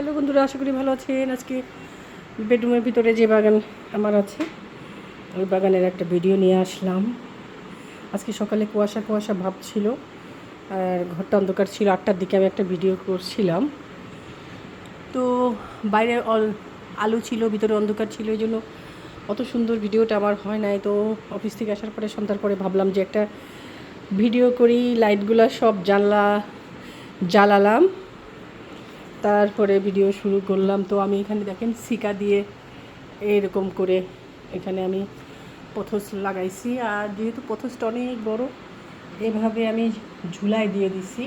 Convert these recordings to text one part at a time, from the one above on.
Hello বন্ধুরা, আশা করি ভালো আছেন। আজকে বেডরুমের ভিতরে যে বাগান আমার আছে, ওই বাগানের একটা ভিডিও নিয়ে আসলাম। আজকে সকালে কুয়াশা কুয়াশা ভাব ছিল, আর ঘরটা অন্ধকার ছিল। আটটার দিকে আমি একটা ভিডিও করছিলাম। তো বাইরে আলো ছিল, ভিতরে অন্ধকার ছিল, এই জন্য অত সুন্দর ভিডিওটা আমার হয় নাই। তো অফিস থেকে আসার পরে সন্ধ্যার পরে ভাবলাম যে একটা ভিডিও করি, লাইটগুলো সব জানলা, জ্বালালাম। তারপরে ভিডিও শুরু করলাম। তো আমি এখানে দেখেন সিকা দিয়ে এরকম করে এখানে আমি পথস লাগাইছি। আর যেহেতু পথসটা অনেক বড়, এভাবে আমি ঝুলাই দিয়ে দিছি।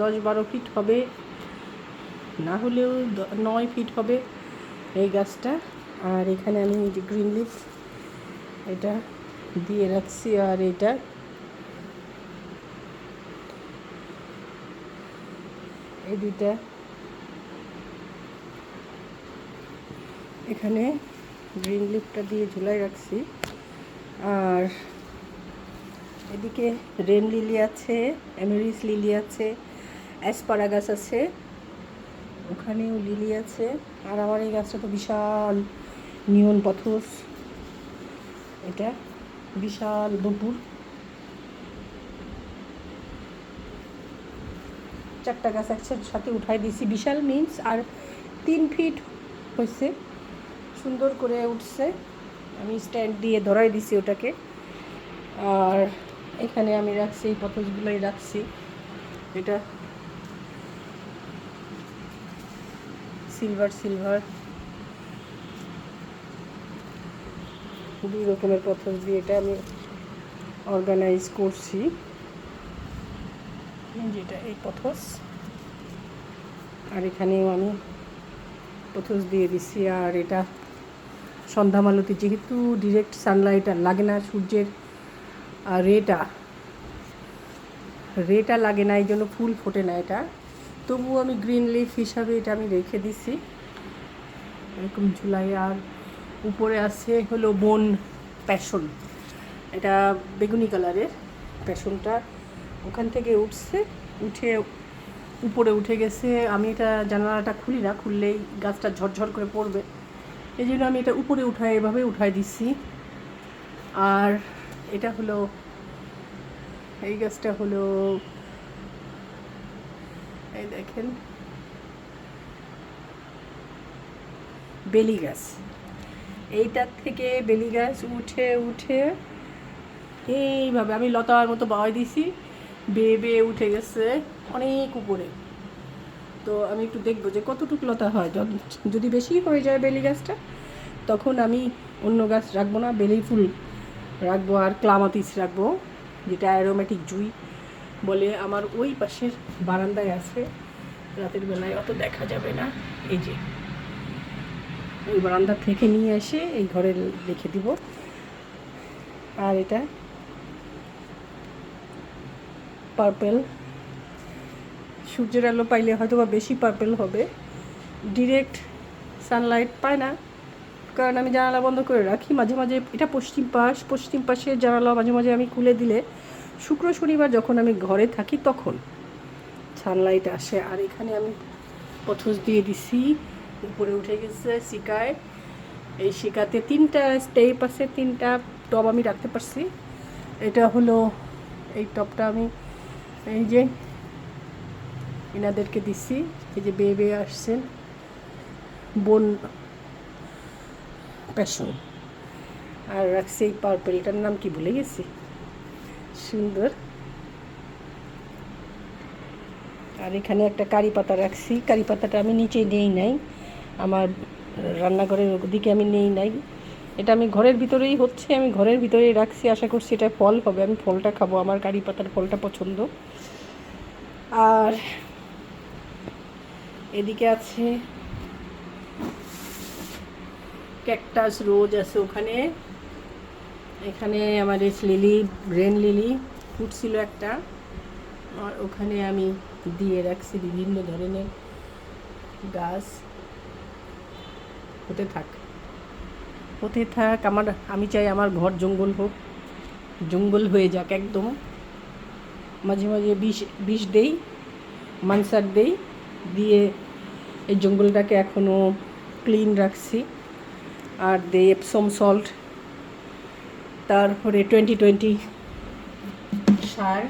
দশ বারো ফিট হবে, না হলেও নয় ফিট হবে এই গাছটা। আর এখানে আমি গ্রিন লিফ এটা দিয়ে রাখছি। আর এটা এই দুইটা। এখানে গ্রিন লিফটা দিয়ে ঝুলাই রাখছি। আর এদিকে রেন লিলি আছে, এমেরিস লিলি আছে, অ্যাসপারাগাস আছে, ওখানেও লিলি আছে। আর আমার এই গাছটা তো বিশাল নিয়ন পথস। এটা বিশাল বপুর চারটা গাছ একসাথে উঠাই দিয়েছি। বিশাল মিন্স আর তিন ফিট হয়েছে। সুন্দর করে উঠছে। আমি স্ট্যান্ড দিয়ে ধরাই দিছি ওটাকে। আর এখানে আমি রাখছি, এই পথসগুলোই রাখছি। এটা সিলভার সিলভার দুই রকমের পথস দিয়ে এটা আমি অর্গানাইজ করছি। যেটা এই পথস। আর এখানেও আমি পথস দিয়ে দিছি, আর এটা সন্ধ্যা মালতি যেহেতু ডিরেক্ট সানলাইট আর লাগে না সূর্যের, আর রেটা রেটা লাগে না এই জন্য ফুল ফোটে না এটা। তবুও আমি গ্রিন লিফ হিসাবে এটা আমি রেখে দিছি। এরকম ঝুলাই আর উপরে আছে হলো বন প্যাশন এটা বেগুনি কালারের প্যাশনটা ওখান থেকে উঠছে, উঠে উপরে উঠে গেছে। আমি এটা জানালাটা খুলি না, খুললেই গাছটা ঝরঝর করে পড়বে। এই জন্য আমি এটা উপরে উঠাই, এভাবে উঠাই দিচ্ছি আর এটা হলো, এই গাছটা হলো, এই দেখেন, বেলি গাছ। এইটার থেকে বেলি গাছ উঠে উঠে, এইভাবে আমি লতার মতো বাওয়াই দিছি। বেয়ে বেয়ে উঠে গেছে অনেক উপরে। তো আমি একটু দেখব যে কতটুকু লতা হয়। যদ- বেশি হয়ে যায় বেলি গাছটা, তখন আমি অন্য গাছ রাখব না, বেলি ফুল রাখব আর ক্লামাতিস রাখব, যেটা অ্যারোমেটিক জুই বলে আমার ওই পাশের বারান্দায় আছে। রাতের বেলায় অত দেখা যাবে না। এই যে, ওই বারান্দা থেকে নিয়ে এসে এই ঘরে রেখে দিব। আর এটা পার্পেল সূর্যের আলো পাইলে হয়তো বা বেশি পার্পেল হবে। ডিরেক্ট সানলাইট পায় না। কারণ আমি জানালা বন্ধ করে রাখি মাঝে মাঝে। এটা পশ্চিম পাশ, পশ্চিম পাশের জানালা মাঝে মাঝে আমি খুলে দিলে শুক্র শনিবার যখন আমি ঘরে থাকি তখন সানলাইট আসে। আর এখানে আমি পথস দিয়ে দিছি। উপরে উঠে গেছে শিকায়। এই শিকাতে তিনটা স্টেপ আছে, তিনটা টব আমি রাখতে পারছি। এটা হলো এই টপটা আমি এই যে এনাদেরকে দিছি এই যে বেয়ে বেয়ে আসছেন বোন প্যাশন আর রাখছি এই পার্পেলটার নাম কি ভুলে গেছি? সুন্দর। আর এখানে একটা কারি পাতা রাখছি। কারি পাতাটা আমি নিচে নেই নাই। আমার রান্নাঘরের ওদিকে আমি নেই নাই। এটা আমি ঘরের ভিতরেই হচ্ছে, আমি ঘরের ভিতরেই রাখছি, আশা করছি এটা ফল হবে, আমি ফলটা খাব, আমার কারি পাতার ফলটা পছন্দ। আর এদিকে আছে ক্যাকটাস রোজ আছে ওখানে। এখানে আমার এই লিলি, ব্রেন লিলি ফুটছিল একটা। আর ওখানে আমি দিয়ে রাখছি বিভিন্ন ধরনের গাছ। হতে থাক। হতে থাক, আমার, আমি চাই আমার ঘর জঙ্গল হোক, জঙ্গল হয়ে যাক একদম। মাঝে মাঝে বিষ বিষ দেই, মানসার দেই, দিয়ে এই জঙ্গলটাকে এখনও ক্লিন রাখছি। আর দে এপসম সল্ট তারপরে টোয়েন্টি টোয়েন্টি সার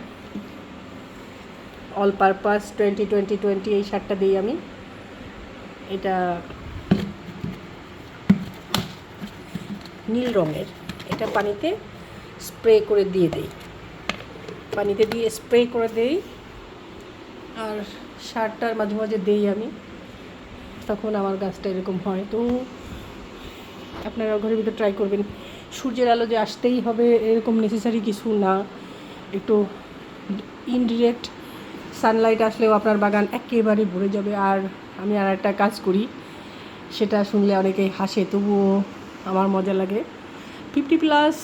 all purpose twenty twenty twenty এই সারটা দিই আমি। এটা নীল রঙের। এটা পানিতে স্প্রে করে দিয়ে দেই। পানিতে দিয়ে স্প্রে করে দেই। আর সারটার মাঝে মাঝে দেই আমি। তখন আমার গাছটা এরকম হয়। তো আপনারা ঘরের ভিতরে ট্রাই করবেন। সূর্যের আলো যে আসতেই হবে, এরকম নেসেসারি কিছু না। একটু ইনডিরেক্ট সানলাইট আসলেও আপনার বাগান একেবারে ভরে যাবে। আর আমি আর একটা কাজ করি, সেটা শুনলে অনেকে হাসে, তবুও আমার মজা লাগে। ফিফটি প্লাস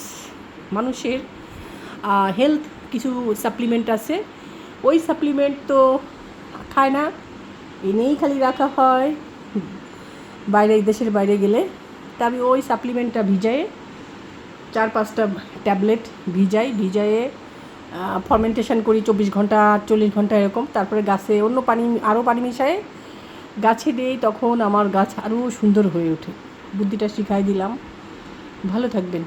মানুষের হেলথ কিছু সাপ্লিমেন্ট আছে। ওই সাপ্লিমেন্ট তো খায় না। এনেই খালি রাখা হয়। বাইরে, দেশের বাইরে গেলে। তা আমি ওই সাপ্লিমেন্টটা ভিজায়ে, চার পাঁচটা ট্যাবলেট ভিজাই, ভিজায়ে ফরমেন্টেশন করি চব্বিশ ঘণ্টা, চল্লিশ ঘণ্টা এরকম। তারপরে গাছে অন্য পানি, আরও পানি মিশায়ে গাছে দিই, তখন আমার গাছ আরও সুন্দর হয়ে ওঠে। বুদ্ধিটা শিখাই দিলাম। ভালো থাকবেন।